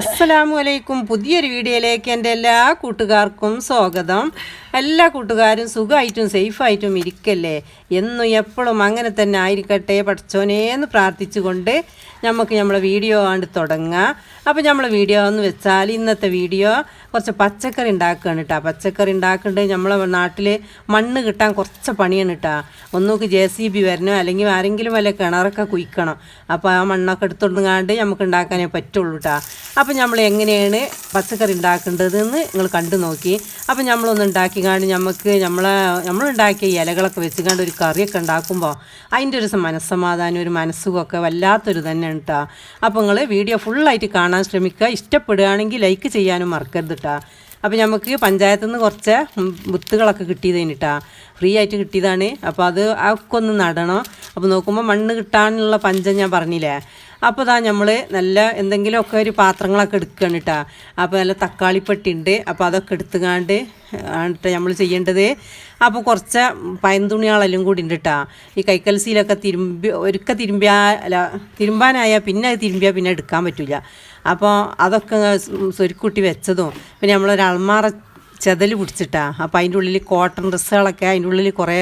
അസ്സലാമു അലൈക്കും. പുതിയൊരു വീഡിയോയിലേക്ക് എന്റെ എല്ലാ കൂട്ടുകാർക്കും സ്വാഗതം. എല്ലാ കൂട്ടുകാരും സുഖമായിട്ടും സേഫായിട്ടും ഇരിക്കല്ലേ? എന്നും എപ്പോഴും അങ്ങനെ തന്നെ ആയിരിക്കട്ടെ പഠിച്ചോനേന്ന് പ്രാർത്ഥിച്ചുകൊണ്ട് നമുക്ക് നമ്മളെ വീഡിയോ ആണ്ട് തുടങ്ങാം. അപ്പോൾ നമ്മളെ വീഡിയോ എന്ന് വെച്ചാൽ ഇന്നത്തെ വീഡിയോ കുറച്ച് പച്ചക്കറി ഉണ്ടാക്കുകയാണ് കേട്ടോ. പച്ചക്കറി ഉണ്ടാക്കേണ്ടത് നമ്മളെ നാട്ടിൽ മണ്ണ് കിട്ടാൻ കുറച്ച് പണിയാണ് കേട്ടോ. ഒന്നുക്ക് ജെ സി ബി വരണോ അല്ലെങ്കിൽ ആരെങ്കിലും വല്ല കിണറൊക്കെ കുയിക്കണം അപ്പോൾ ആ മണ്ണൊക്കെ എടുത്തുകൊണ്ടുങ്ങാണ്ട് നമുക്ക് ഉണ്ടാക്കാനേ പറ്റുള്ളൂ കേട്ടോ. അപ്പോൾ നമ്മൾ എങ്ങനെയാണ് പച്ചക്കറി ഉണ്ടാക്കേണ്ടതെന്ന് നിങ്ങൾ കണ്ടു നോക്കി. അപ്പോൾ നമ്മളൊന്ന് ഉണ്ടാക്കിക്കാണ്ട് നമുക്ക് നമ്മളെ നമ്മളുണ്ടാക്കിയ ഇലകളൊക്കെ വെച്ചുകൊണ്ട് ഒരു കറിയൊക്കെ ഉണ്ടാക്കുമ്പോൾ അതിന്റെ ഒരു മനസ്സമാധാനം ഒരു മനസ്സുമൊക്കെ വല്ലാത്തൊരു തന്നെ കേട്ടോ അപ്പോൾ നിങ്ങൾ വീഡിയോ ഫുള്ളായിട്ട് കാണാൻ ശ്രമിക്കുക ഇഷ്ടപ്പെടുകയാണെങ്കിൽ ലൈക്ക് ചെയ്യാനും മറക്കരുത് കേട്ടോ അപ്പോൾ നമുക്ക് പഞ്ചായത്തു നിന്ന് കുറച്ച് വിത്തുകളൊക്കെ കിട്ടിയത് കഴിഞ്ഞിട്ടാ ഫ്രീ ആയിട്ട് കിട്ടിയതാണ്. അപ്പോൾ അത് ഒക്കെ ഒന്ന് നടണം. അപ്പോൾ നോക്കുമ്പോൾ മണ്ണ് കിട്ടാനുള്ള പഞ്ചം ഞാൻ പറഞ്ഞില്ലേ? അപ്പോൾ ഇതാ നമ്മൾ നല്ല എന്തെങ്കിലുമൊക്കെ ഒരു പാത്രങ്ങളൊക്കെ എടുക്കുകയാണ് കേട്ടോ അപ്പോൾ നല്ല തക്കാളിപ്പെട്ടി ഉണ്ട് അപ്പോൾ അതൊക്കെ എടുത്തുകാണ്ട് ആണ് ട്ടോ നമ്മൾ ചെയ്യേണ്ടത്. അപ്പോൾ കുറച്ച് പയന്തുണികളെല്ലാം കൂടി ഉണ്ട് കേട്ടോ ഈ കൈക്കൽസിയിലൊക്കെ തിരുമ്പി ഒരുക്ക തിരുമ്പിയാ അല്ല തിരുമ്പാനായാൽ പിന്നെ അത് തിരുമ്പിയാൽ പിന്നെ എടുക്കാൻ പറ്റില്ല അപ്പോൾ അതൊക്കെ സ്വരുക്കൂട്ടി വെച്ചതും. പിന്നെ നമ്മളൊരു അൾമാറ ചെതൽ പിടിച്ചിട്ടാണ് അപ്പോൾ അതിന്റെ ഉള്ളിൽ കോട്ടൺ ഡ്രസ്സുകളൊക്കെ അതിന്റെ ഉള്ളിൽ കുറേ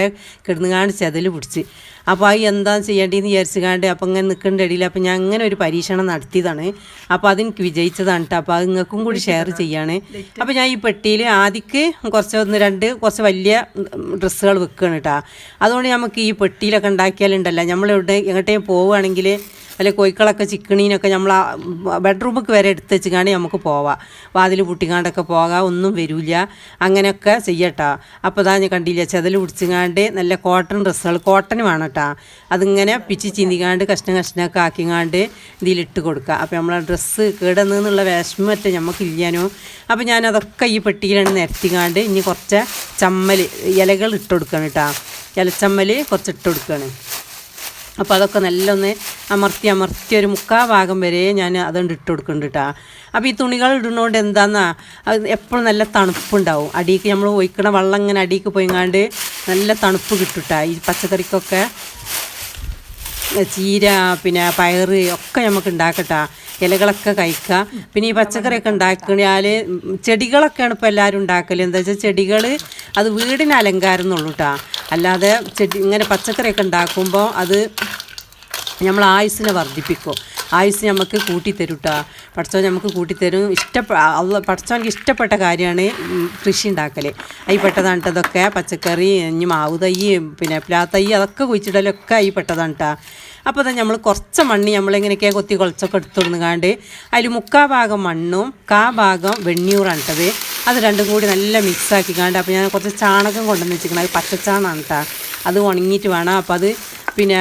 കിടന്നുകാണ്ട് ചെതൽ പിടിച്ച്. അപ്പോൾ അത് എന്താ ചെയ്യേണ്ടതെന്ന് വിചാരിച്ചുകാണ്ട് അപ്പോൾ ഇങ്ങനെ നിൽക്കേണ്ട ഇടയിൽ അപ്പോൾ ഞാൻ അങ്ങനെ ഒരു പരീക്ഷണം നടത്തിയതാണ്. അപ്പോൾ അതെനിക്ക് വിജയിച്ചതാണ് കേട്ടോ അപ്പോൾ അത് നിങ്ങൾക്കും കൂടി ഷെയർ ചെയ്യാണ്. അപ്പോൾ ഞാൻ ഈ പെട്ടിയിൽ ആദ്യക്ക് കുറച്ച് ഒന്ന് രണ്ട് കുറച്ച് വലിയ ഡ്രസ്സുകൾ വെക്കുകയാണ് കേട്ടോ അതുകൊണ്ട് നമുക്ക് ഈ പെട്ടിയിലൊക്കെ ഉണ്ടാക്കിയാലുണ്ടല്ലോ. നമ്മളെവിടെ എങ്ങോട്ടേ പോവുകയാണെങ്കിൽ അല്ലെ കോഴിക്കളൊക്കെ ചിക്കണീനൊക്കെ നമ്മൾ ആ ബെഡ്റൂമൊക്കെ വരെ എടുത്ത് വെച്ചുകാണ്ട് നമുക്ക് പോവാം. വാതിൽ പൂട്ടിക്കാണ്ടൊക്കെ പോകാം ഒന്നും വരില്ല. അങ്ങനെയൊക്കെ ചെയ്യട്ടോ അപ്പോൾ ഇതാ ഞാൻ കണ്ടില്ല ചെതൽ പിടിച്ചുകാണ്ട് നല്ല കോട്ടൺ ഡ്രസ്സുകൾ കോട്ടൺ വേണം കേട്ടോ അതിങ്ങനെ പിച്ച് ചിന്തിക്കാണ്ട് കഷ്ണം കഷ്ണമൊക്കെ ആക്കിങ്ങാണ്ട് ഇതിലിട്ട് കൊടുക്കുക അപ്പോൾ നമ്മളെ ഡ്രസ്സ് കേടുന്നുള്ള വിഷമറ്റ നമുക്കില്ലാനോ അപ്പോൾ ഞാനതൊക്കെ ഈ പെട്ടിയിലാണ് നിരത്തിക്കാണ്ട് ഇനി കുറച്ച് ചമ്മൽ ഇലകൾ ഇട്ട് കൊടുക്കണം കേട്ടോ ഇലച്ചമ്മൽ കുറച്ച് ഇട്ട് കൊടുക്കുകയാണ് അപ്പോൾ അതൊക്കെ നല്ല ഒന്ന് അമർത്തി അമർത്തി ഒരു മുക്കാ ഭാഗം വരെ ഞാൻ അതുകൊണ്ട് ഇട്ട് കൊടുക്കുന്നുണ്ട് കേട്ടോ അപ്പോൾ ഈ തുണികൾ ഇടുന്നതുകൊണ്ട് എന്താന്നാ അത് എപ്പോഴും നല്ല തണുപ്പുണ്ടാവും. അടിക്ക് നമ്മൾ ഒഴിക്കണ വെള്ളം ഇങ്ങനെ അടിക്ക് പോയിങ്ങാണ്ട് നല്ല തണുപ്പ് കിട്ടുട്ടാ ഈ പച്ചക്കറിക്കൊക്കെ ചീര പിന്നെ പയറ് ഒക്കെ നമുക്ക് ഉണ്ടാക്കട്ടാ ഇലകളൊക്കെ കഴിക്കുക. പിന്നെ ഈ പച്ചക്കറിയൊക്കെ ഉണ്ടാക്കിയാൽ ചെടികളൊക്കെയാണ് ഇപ്പോൾ എല്ലാവരും ഉണ്ടാക്കൽ എന്താ വെച്ചാൽ ചെടികൾ അത് വീടിന് അലങ്കാരം എന്നുള്ളൂ കേട്ടോ അല്ലാതെ ചെടി ഇങ്ങനെ പച്ചക്കറിയൊക്കെ ഉണ്ടാക്കുമ്പോൾ അത് നമ്മൾ ആയുസ്സിനെ വർദ്ധിപ്പിക്കും. ആയുസ് നമുക്ക് കൂട്ടിത്തരും കേട്ടോ പഠിച്ചവൻ നമുക്ക് കൂട്ടിത്തരും ഇഷ്ടപ്പെ പഠിച്ചോనికి ഇഷ്ടപ്പെട്ട കാര്യമാണ് കൃഷി ഉണ്ടാക്കൽ അതിൽ പെട്ടതാണ് ട്ടോ ഇതൊക്കെ പച്ചക്കറി ഇനി മാവ് തൈ പിന്നെ പ്ലാ തൈ അതൊക്കെ കുഴിച്ചിടലൊക്കെ അതിൽ പെട്ടതാണ് കേട്ടോ അപ്പോൾ തന്നെ നമ്മൾ കുറച്ച് മണ്ണ് നമ്മളിങ്ങനെയൊക്കെ കൊത്തി കുളച്ചൊക്കെ എടുത്തുകൊടുങ്ങാണ്ട് അതിൽ മുക്കാ ഭാഗം മണ്ണും കാ ഭാഗം വെണ്ണീറാണ് കേട്ടത് അത് രണ്ടും കൂടി നല്ല മിക്സ് ആക്കിക്കാണ്ട് അപ്പോൾ ഞാൻ കുറച്ച് ചാണകം കൊണ്ടുവന്ന് വെച്ചിരിക്കണം അത് പച്ചച്ചാണാണ് കേട്ടോ അത് ഉണങ്ങിയിട്ട് വേണം. അപ്പോൾ അത് പിന്നെ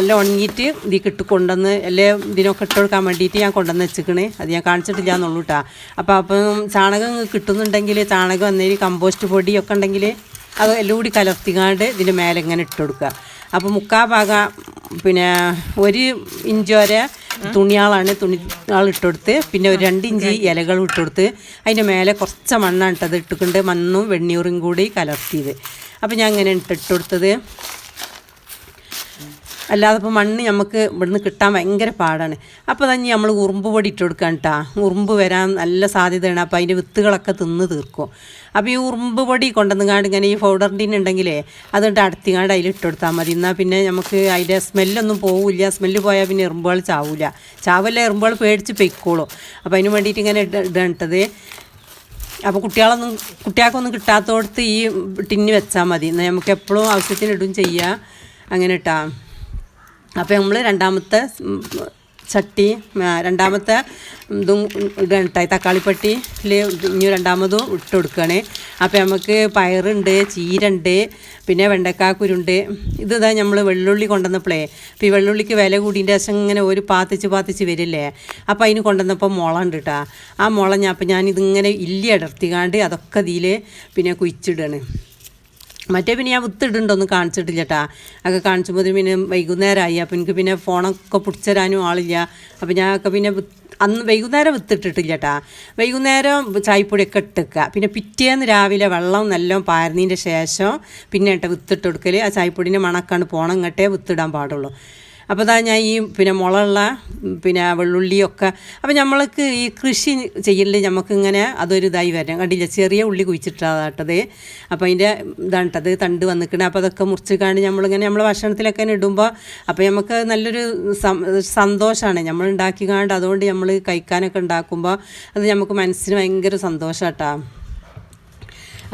എല്ലാം ഉണങ്ങിയിട്ട് ഇതിൽ ഇട്ട് കൊണ്ടുവന്ന് എല്ലാം ഇതിനൊക്കെ ഇട്ട് കൊടുക്കാൻ വേണ്ടിയിട്ട് ഞാൻ കൊണ്ടുവന്ന് വെച്ചിക്കണേ അത് ഞാൻ കാണിച്ചിട്ടില്ല എന്നുള്ളൂ കേട്ടോ അപ്പോൾ അപ്പം ചാണകം കിട്ടുന്നുണ്ടെങ്കിൽ ചാണകം എന്നേരി കമ്പോസ്റ്റ് പൊടിയൊക്കെ ഉണ്ടെങ്കിൽ അത് എല്ലാം കൂടി കലർത്തിക്കാണ്ട് ഇതിന്റെ മേലെ ഇങ്ങനെ ഇട്ട് കൊടുക്കുക. അപ്പോൾ മുക്കാ ഭാഗം പിന്നെ ഒരു ഇഞ്ച് വരെ തുണിയാളാണ് തുണി ആൾ ഇട്ടുകൊടുത്ത്. പിന്നെ ഒരു രണ്ട് ഇഞ്ച് ഇലകൾ ഇട്ടുകൊടുത്ത്. അതിന്റെ മേലെ കുറച്ച് മണ്ണാണ് ഇട്ടത്. ഇട്ടുകൊണ്ട് മണ്ണും വെണ്ണീറും കൂടി കലർത്തിയത്. അപ്പോൾ ഞാൻ അങ്ങനെ ഇട്ട് ഇട്ടുകൊടുത്തത് അല്ലാതെ ഇപ്പോൾ മണ്ണ് നമുക്ക് ഇവിടുന്ന് കിട്ടാൻ ഭയങ്കര പാടാണ്. അപ്പോൾ തന്നെ നമ്മൾ ഉറുമ്പ് പൊടി ഇട്ട് കൊടുക്കാൻ കേട്ടോ ഉറുമ്പ് വരാൻ നല്ല സാധ്യതയാണ്. അപ്പോൾ അതിന്റെ വിത്തുകളൊക്കെ തിന്ന് തീർക്കും. അപ്പോൾ ഈ ഉറുമ്പ് പൊടി കൊണ്ടുവന്നുകാണ്ട് ഇങ്ങനെ ഈ പൗഡറിന്റെ ഉണ്ടെങ്കിലേ അതുകൊണ്ട് അടുത്തിങ്ങാണ്ട് അതിൽ കൊടുത്താൽ മതി. എന്നാൽ പിന്നെ നമുക്ക് അതിന്റെ സ്മെല്ലൊന്നും പോവില്ല. സ്മെല്ല് പോയാൽ പിന്നെ എറുമ്പുകൾ ചാവില്ല ചാവല്ല എറുമ്പുകൾ പേടിച്ച് പൊയ്ക്കോളും. അപ്പോൾ അതിന് വേണ്ടിയിട്ട് ഇങ്ങനെ ഇട ഇടേണ്ടത് അപ്പോൾ കുട്ടികളൊന്നും കുട്ടികൾക്കൊന്നും കിട്ടാത്തോടത്ത് ഈ ടിന്ന് വെച്ചാൽ മതി. എന്നാൽ നമുക്ക് എപ്പോഴും ആവശ്യത്തിന് ഇടും ചെയ്യുക അങ്ങനെ ഇട്ടാ അപ്പോൾ നമ്മൾ രണ്ടാമത്തെ ചട്ടി രണ്ടാമത്തെ ഇതും ഇടുകയാണ് തക്കാളിപ്പട്ടിയിൽ ഇനി രണ്ടാമതും ഇട്ട് കൊടുക്കുകയാണ് അപ്പോൾ നമുക്ക് പയറുണ്ട് ചീരണ്ട് പിന്നെ വെണ്ടക്കാക്കുരുണ്ട്. ഇത് ഇതാ നമ്മൾ വെള്ളുള്ളി കൊണ്ടുവന്നപ്പോഴേ അപ്പോൾ ഈ വെള്ളുള്ളിക്ക് വില കൂടിന്റെ ശേഷം ഇങ്ങനെ ഒരു പാത്തിച്ച് പാത്തിച്ച് വരില്ലേ? അപ്പോൾ അതിന് കൊണ്ടുവന്നപ്പോൾ മുള ഉണ്ട് കേട്ടോ ആ മുള ഞാൻ അപ്പോൾ ഞാനിതിങ്ങനെ ഇല്ലി അടർത്തിക്കാണ്ട് അതൊക്കെ ഇതിൽ പിന്നെ കുഴിച്ചിടുകയാണ് മറ്റേ പിന്നെ ഞാൻ വിത്തിടുണ്ടോന്ന് കാണിച്ചിട്ടില്ല കേട്ടാ ഒക്കെ കാണിച്ചപ്പോൾ പിന്നെ വൈകുന്നേരമായി അപ്പം എനിക്ക് പിന്നെ ഫോണൊക്കെ പിടിച്ചരാനും ആളില്ല. അപ്പം ഞാനൊക്കെ പിന്നെ അന്ന് വൈകുന്നേരം വിത്തിട്ടിട്ടില്ല കേട്ടാ വൈകുന്നേരം ചായപ്പൊടിയൊക്കെ ഇട്ടേക്കുക പിന്നെ പിറ്റേന്ന് രാവിലെ വെള്ളം നല്ല പാരുന്നതിന്റെ ശേഷം പിന്നെ ഏട്ടാ വിത്തിട്ട് കൊടുക്കൽ ആ ചായപ്പൊടിന്റെ മണക്കാണ് പോണം ഇങ്ങോട്ടേ വിത്തിടാൻ പാടുള്ളൂ. അപ്പോൾ ഇതാ ഞാൻ ഈ പിന്നെ മുളയുള്ള പിന്നെ വെള്ളുള്ളിയൊക്കെ അപ്പോൾ നമ്മൾക്ക് ഈ കൃഷി ചെയ്യലിൽ നമുക്കിങ്ങനെ അതൊരു ഇതായി വരാം കണ്ടില്ല? ചെറിയ ഉള്ളി കുഴിച്ചിട്ടാട്ടത് അപ്പോൾ അതിന്റെ ഇതാണ് കേട്ടത് തണ്ട് വന്നിക്കണേ. അപ്പോൾ അതൊക്കെ മുറിച്ച് കാണി നമ്മളിങ്ങനെ നമ്മൾ ഭക്ഷണത്തിലൊക്കെ ഇടുമ്പോൾ അപ്പോൾ നമുക്ക് നല്ലൊരു സന്തോഷമാണ് നമ്മൾ ഉണ്ടാക്കി കാണ്ട് അതുകൊണ്ട് നമ്മൾ കഴിക്കാനൊക്കെ ഉണ്ടാക്കുമ്പോൾ അത് നമുക്ക് മനസ്സിന് ഭയങ്കര സന്തോഷം കേട്ടോ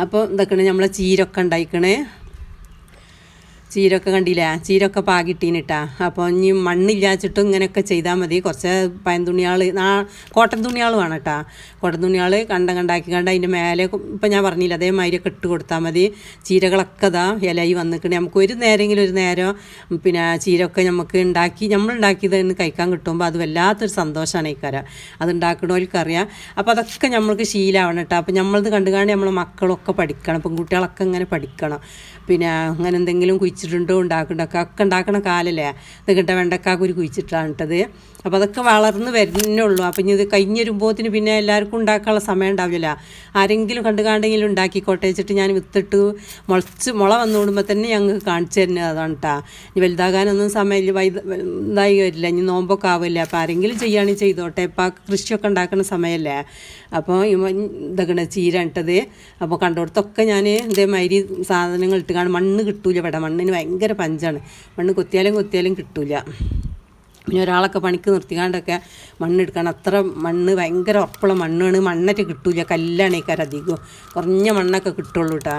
അപ്പോൾ ഇതൊക്കെയാണ് നമ്മളെ ചീരൊക്കെ ഉണ്ടായിക്കണേ ചീരൊക്കെ കണ്ടില്ലേ? ചീരൊക്കെ പാകിട്ടീനിട്ടാ. അപ്പോൾ ഇനി മണ്ണില്ലാച്ചിട്ടും ഇങ്ങനെയൊക്കെ ചെയ്താൽ മതി. കുറച്ച് പയൻ തുണിയാൾ നാ കോട്ടൻ തുണിയാൾ വേണം കേട്ടാ. കോട്ടൻ തുണിയാൾ കണ്ടം കണ്ടാക്കി കണ്ട അതിന്റെ മേലെ ഇപ്പം ഞാൻ പറഞ്ഞില്ല അതേമാതിരിയൊക്കെ ഇട്ട് കൊടുത്താൽ മതി. ചീരകളൊക്കെ ഇതാ ഇലയി വന്നിക്കണേ. നമുക്ക് ഒരു നേരമെങ്കിലും ഒരു നേരം പിന്നെ ചീരൊക്കെ നമുക്ക് ഉണ്ടാക്കി നമ്മൾ ഉണ്ടാക്കിയത് കഴിക്കാൻ കിട്ടുമ്പോൾ അത് വല്ലാത്തൊരു സന്തോഷമാണ് ഈ കര അത് ഉണ്ടാക്കണവർക്കറിയാം അപ്പോൾ അതൊക്കെ നമ്മൾക്ക് ശീലമാവണം കേട്ടോ. അപ്പോൾ നമ്മളത് കണ്ടു കാണി നമ്മളെ മക്കളൊക്കെ പഠിക്കണം പെൺകുട്ടികളൊക്കെ ഇങ്ങനെ പഠിക്കണം. പിന്നെ അങ്ങനെ എന്തെങ്കിലും കുഴിച്ചിട്ടുണ്ടോ ഉണ്ടാക്കുന്നുണ്ടൊക്കെ ഒക്കെ ഉണ്ടാക്കണ കാലല്ലേ? ഇത് കിട്ട വെണ്ടക്കാക്കുരു കുഴിച്ചിട്ടാണ് ഇട്ടത്. അപ്പോൾ അതൊക്കെ വളർന്ന് വരുന്നുള്ളൂ അപ്പം ഇനി ഇത് കഴിഞ്ഞിരുമ്പോത്തിന് പിന്നെ എല്ലാവർക്കും ഉണ്ടാക്കാനുള്ള സമയം ഉണ്ടാവില്ല. ആരെങ്കിലും കണ്ടു കാണ്ടെങ്കിലും ഉണ്ടാക്കിക്കോട്ടെ വെച്ചിട്ട് ഞാൻ വിത്തിട്ട് മുളച്ച് മുള വന്നു കൂടുമ്പോൾ തന്നെ ഞങ്ങൾക്ക് കാണിച്ചു തരുന്നത് അതാണ് കേട്ടോ ഇനി വലുതാകാനൊന്നും സമയമില്ല. വൈദ ഇതായി വരില്ല. ഇനി നോമ്പൊക്കെ ആവില്ല. അപ്പോൾ ആരെങ്കിലും ചെയ്യുകയാണെങ്കിൽ ചെയ്തോട്ടെ. ഇപ്പം കൃഷിയൊക്കെ ഉണ്ടാക്കുന്ന സമയമല്ലേ അപ്പോൾ ഇതൊക്കെ ചീര ഇട്ടത്. അപ്പോൾ കണ്ടോടത്തൊക്കെ ഞാൻ ഇതേമാതിരി സാധനങ്ങൾ ഇട്ട് കാണും മണ്ണ് കിട്ടൂല ഇവിടെ. മണ്ണിന് ഭയങ്കര പഞ്ചാണ്. മണ്ണ് കൊത്തിയാലും കൊത്തിയാലും കിട്ടില്ല പിന്നെ ഒരാളൊക്കെ പണിക്ക് നിർത്തിക്കാണ്ടൊക്കെ മണ്ണെടുക്കണം അത്ര മണ്ണ് ഭയങ്കര ഉറപ്പുള്ള മണ്ണാണ്. മണ്ണറ്റ് കിട്ടില്ല കല്ലാണ് ഈ കുറഞ്ഞ മണ്ണൊക്കെ കിട്ടുള്ളൂ കേട്ടോ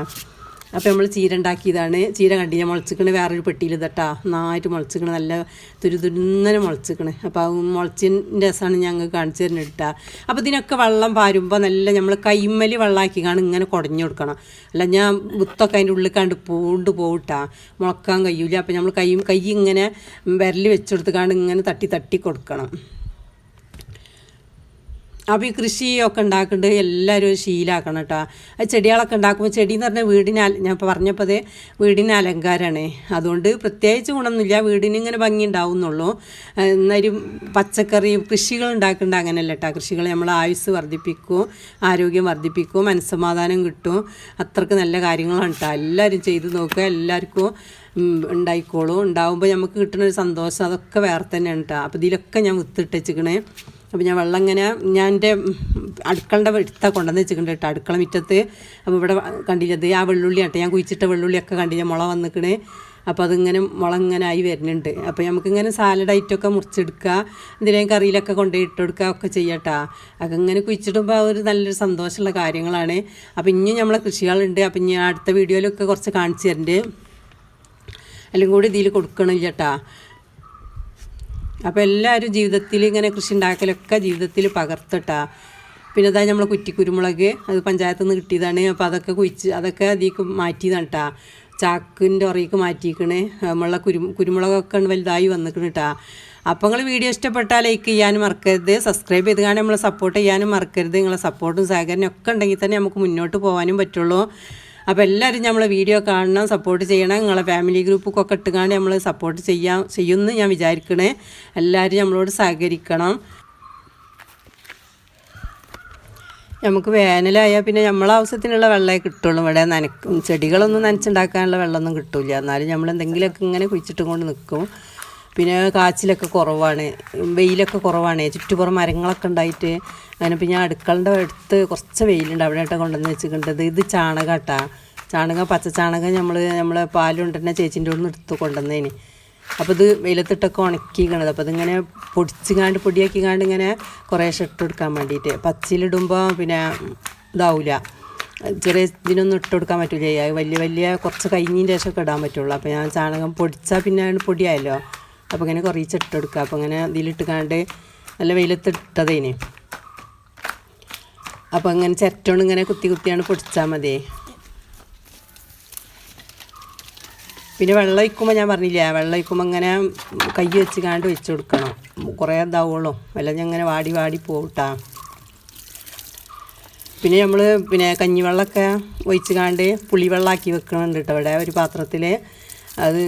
അപ്പോൾ നമ്മൾ ചീര ഉണ്ടാക്കിയതാണ്. ചീര കണ്ടില്ല? മുളച്ചിക്കണ് വേറൊരു പെട്ടിയിൽ ഇതട്ടാ. നന്നായിട്ട് മുളച്ചിക്കണ് നല്ല തുരുതുരുന്നനെ മുളച്ചിക്കണ് അപ്പോൾ ആ മുളച്ചിന്റെ രസമാണ് ഞങ്ങൾ കാണിച്ചു തരുന്നത് ഇട്ടാ അപ്പോൾ ഇതിനൊക്കെ വെള്ളം പാരുമ്പോൾ നല്ല നമ്മൾ കൈമ്മലി വെള്ളമാക്കി കാണും ഇങ്ങനെ കുടഞ്ഞു കൊടുക്കണം. അല്ല ഞാൻ മുത്തൊക്കെ അതിന്റെ ഉള്ളിൽ കണ്ട് പൂണ്ട് പോയിട്ടാ മുളക്കാൻ കഴിയൂല. അപ്പോൾ നമ്മൾ കൈ കൈ ഇങ്ങനെ വിരൽ വെച്ചെടുത്ത് കാണും ഇങ്ങനെ തട്ടി തട്ടി കൊടുക്കണം. അപ്പോൾ ഈ കൃഷിയൊക്കെ ഉണ്ടാക്കുന്നുണ്ട് എല്ലാവരും ഒരു ശീലമാക്കണം കേട്ടോ അത് ചെടികളൊക്കെ ഉണ്ടാക്കുമ്പോൾ ചെടി എന്ന് പറഞ്ഞാൽ വീടിന് ഞാൻ ഇപ്പോൾ പറഞ്ഞപ്പോൾ വീടിന് അലങ്കാരമാണ് അതുകൊണ്ട് പ്രത്യേകിച്ച് ഗുണമൊന്നുമില്ല വീടിന് ഇങ്ങനെ ഭംഗി ഉണ്ടാവുന്നുള്ളൂ. എന്നാലും പച്ചക്കറി കൃഷികൾ ഉണ്ടാക്കേണ്ട അങ്ങനെയല്ല കേട്ടോ കൃഷികൾ നമ്മൾ ആയുസ് വർദ്ധിപ്പിക്കും ആരോഗ്യം വർദ്ധിപ്പിക്കും മനസ്സമാധാനം കിട്ടും. അത്രയ്ക്ക് നല്ല കാര്യങ്ങളാണ് കേട്ടോ എല്ലാവരും ചെയ്ത് നോക്കുക എല്ലാവർക്കും ഉണ്ടായിക്കോളും. ഉണ്ടാവുമ്പോൾ നമുക്ക് കിട്ടുന്ന ഒരു സന്തോഷം അതൊക്കെ വേറെ തന്നെയാണ് കേട്ടോ അപ്പോൾ ഇതിലൊക്കെ ഞാൻ വിത്തിട്ട് വെച്ചിക്കണേ അപ്പോൾ ഞാൻ വെള്ളം ഇങ്ങനെ ഞാൻ എന്റെ അടുക്കളന്റെ വെടുത്ത കൊണ്ടുവന്ന് വെച്ചിട്ടുണ്ട് കേട്ടോ. അടുക്കള മുറ്റത്ത്. അപ്പോൾ ഇവിടെ കണ്ടില്ലത് ആ വെള്ളുള്ളി ആട്ടെ ഞാൻ കുഴിച്ചിട്ട വെള്ളുള്ളിയൊക്കെ കണ്ടില്ല മുള വന്നിക്കണ്. അപ്പോൾ അതിങ്ങനെ മുള ഇങ്ങനെ ആയി വരുന്നുണ്ട്. അപ്പോൾ നമുക്കിങ്ങനെ സാലഡ് ഐറ്റമൊക്കെ മുറിച്ചെടുക്കുക എന്തിനേയും കറിയിലൊക്കെ കൊണ്ടുപോയി ഇട്ടെടുക്കുക ഒക്കെ ചെയ്യട്ടാ അതൊക്കെ ഇങ്ങനെ കുഴിച്ചിടുമ്പോൾ ആ ഒരു നല്ലൊരു സന്തോഷമുള്ള കാര്യങ്ങളാണ്. അപ്പോൾ ഇനിയും നമ്മളെ കൃഷികളുണ്ട്. അപ്പം ഇനി അടുത്ത വീഡിയോയിലൊക്കെ കുറച്ച് കാണിച്ചു തരുന്നുണ്ട് എല്ലാം കൂടി ഇതിൽ കൊടുക്കണില്ല കേട്ടാ അപ്പോൾ എല്ലാവരും ജീവിതത്തിൽ ഇങ്ങനെ കൃഷി ഉണ്ടാക്കലൊക്കെ ജീവിതത്തിൽ പകർത്തിട്ടാ. പിന്നെ അതായത് നമ്മൾ കുറ്റിക്കുരുമുളക് അത് പഞ്ചായത്തു നിന്ന് കിട്ടിയതാണ്. അപ്പോൾ അതൊക്കെ കുഴിച്ച് അതൊക്കെ അതിലേക്ക് മാറ്റിയതാണ് കേട്ടോ ചാക്കിന്റെ ഉറയ്ക്ക് മാറ്റിയിരിക്കണ് നമ്മളെ കുരു കുരുമുളകൊക്കെ വലുതായി വന്നിക്കണ് കേട്ടോ അപ്പോൾ നിങ്ങൾ വീഡിയോ ഇഷ്ടപ്പെട്ടാൽ ലൈക്ക് ചെയ്യാനും മറക്കരുത്. സബ്സ്ക്രൈബ് ചെയ്ത് കാണാൻ നമ്മളെ സപ്പോർട്ട് ചെയ്യാനും മറക്കരുത്. നിങ്ങളെ സപ്പോർട്ടും സഹകരണം ഒക്കെ ഉണ്ടെങ്കിൽ തന്നെ നമുക്ക് മുന്നോട്ട് പോകാനും പറ്റുള്ളൂ. അപ്പോൾ എല്ലാവരും നമ്മളെ വീഡിയോ കാണണം സപ്പോർട്ട് ചെയ്യണം നിങ്ങളെ ഫാമിലി ഗ്രൂപ്പൊക്കെ ഇട്ടുകാണ്ട് നമ്മൾ സപ്പോർട്ട് ചെയ്യാൻ ചെയ്യുമെന്ന് ഞാൻ വിചാരിക്കണേ. എല്ലാവരും നമ്മളോട് സഹകരിക്കണം. നമുക്ക് വേനലായാൽ പിന്നെ നമ്മളെ ആവശ്യത്തിനുള്ള വെള്ളമേ കിട്ടുള്ളൂ. ഇവിടെ നനക്കും ചെടികളൊന്നും നനച്ചുണ്ടാക്കാനുള്ള വെള്ളമൊന്നും കിട്ടില്ല എന്നാലും നമ്മൾ എന്തെങ്കിലുമൊക്കെ ഇങ്ങനെ കുഴിച്ചിട്ടും കൊണ്ട് നിൽക്കും പിന്നെ കാച്ചിലൊക്കെ കുറവാണ്. വെയിലൊക്കെ കുറവാണ്. ചുറ്റുപുറം മരങ്ങളൊക്കെ ഉണ്ടായിട്ട് അങ്ങനെ പിന്നെ അടുക്കളന്റെ അടുത്ത് കുറച്ച് വെയിലുണ്ട് അവിടെ ആയിട്ട് കൊണ്ടുവന്ന് വെച്ചിട്ടുണ്ടത് ഇത് ചാണകട്ടാ ചാണകം പച്ച ചാണകം നമ്മൾ നമ്മളെ പാലുണ്ടെന്നെ ചേച്ചിന്റെ അവിടെ നിന്ന് എടുത്ത് കൊണ്ടുവന്നതിന് അപ്പോൾ ഇത് വെയിലത്തിട്ടൊക്കെ ഉണക്കിക്കണത് അപ്പോൾ ഇതിങ്ങനെ പൊടിച്ചുകാണ്ട് പൊടിയാക്കിക്കാണ്ട് ഇങ്ങനെ കുറേശ്ശെ ഇട്ട് എടുക്കാൻ വേണ്ടിയിട്ട്. പച്ചിലിടുമ്പോൾ പിന്നെ ഇതാവില്ല ചെറിയ ഇതിനൊന്നും ഇട്ട് കൊടുക്കാൻ പറ്റില്ല വലിയ വലിയ കുറച്ച് കഴിഞ്ഞതിന്റെ ശേഷമൊക്കെ ഇടാൻ പറ്റുള്ളൂ. അപ്പോൾ ഞാൻ ചാണകം പൊടിച്ചാൽ പിന്നെ പൊടിയായല്ലോ. അപ്പോൾ ഇങ്ങനെ കുറേ ഇട്ട് കൊടുക്കുക അപ്പോൾ ഇങ്ങനെ ഇതിലിട്ടുകാണ്ട് നല്ല വെയിലത്തിട്ടതേന് അപ്പോൾ ഇങ്ങനെ ചിരട്ടോണ്ട് ഇങ്ങനെ കുത്തി കുത്തിയാണ് പൊടിച്ചാൽ മതി. പിന്നെ വെള്ളം ഒഴിക്കുമ്പോൾ ഞാൻ പറഞ്ഞില്ലേ വെള്ളം ഒഴിക്കുമ്പോൾ അങ്ങനെ കൈ വെച്ച് കാണ്ട് വെച്ച് കൊടുക്കണം. കുറേ ഇതാവുള്ളൂ. അല്ലെങ്കിൽ അങ്ങനെ വാടി വാടി പോകട്ടാ പിന്നെ നമ്മൾ പിന്നെ കഞ്ഞിവെള്ളമൊക്കെ ഒഴിച്ച് കാണ്ട് പുളിവെള്ളമാക്കി വെക്കണുണ്ട് കേട്ടോ. ഇവിടെ ഒരു പാത്രത്തിൽ അത്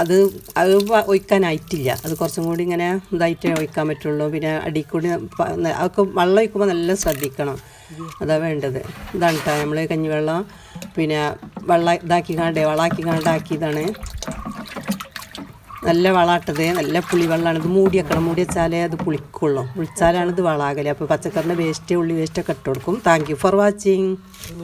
അത് അത് ഒഴിക്കാനായിട്ടില്ല. അത് കുറച്ചും കൂടി ഇങ്ങനെ ഇതായിട്ടേ ഒഴിക്കാൻ പറ്റുള്ളൂ. പിന്നെ അടി കൂടി അതൊക്കെ വെള്ളം ഒഴിക്കുമ്പോൾ നല്ല ശ്രദ്ധിക്കണം. അതാ വേണ്ടത്. ഇതാണ് കേട്ടോ നമ്മൾ കഞ്ഞിവെള്ളം പിന്നെ വെള്ളം ഇതാക്കി കാണ്ടേ വളാക്കി കാണ്ടാക്കിയതാണ്. നല്ല വളാട്ടത്. നല്ല പുളി വെള്ളമാണ് ഇത് മൂടി വെക്കണം. മൂടി വെച്ചാലേ അത് പുളിക്കുള്ളൂ. പുളിച്ചാലാണ് ഇത് വളാകൽ. അപ്പോൾ പച്ചക്കറിന്റെ വേസ്റ്റ് ഉള്ളി വേസ്റ്റൊക്കെ ഇട്ട് കൊടുക്കും. Thank you for watching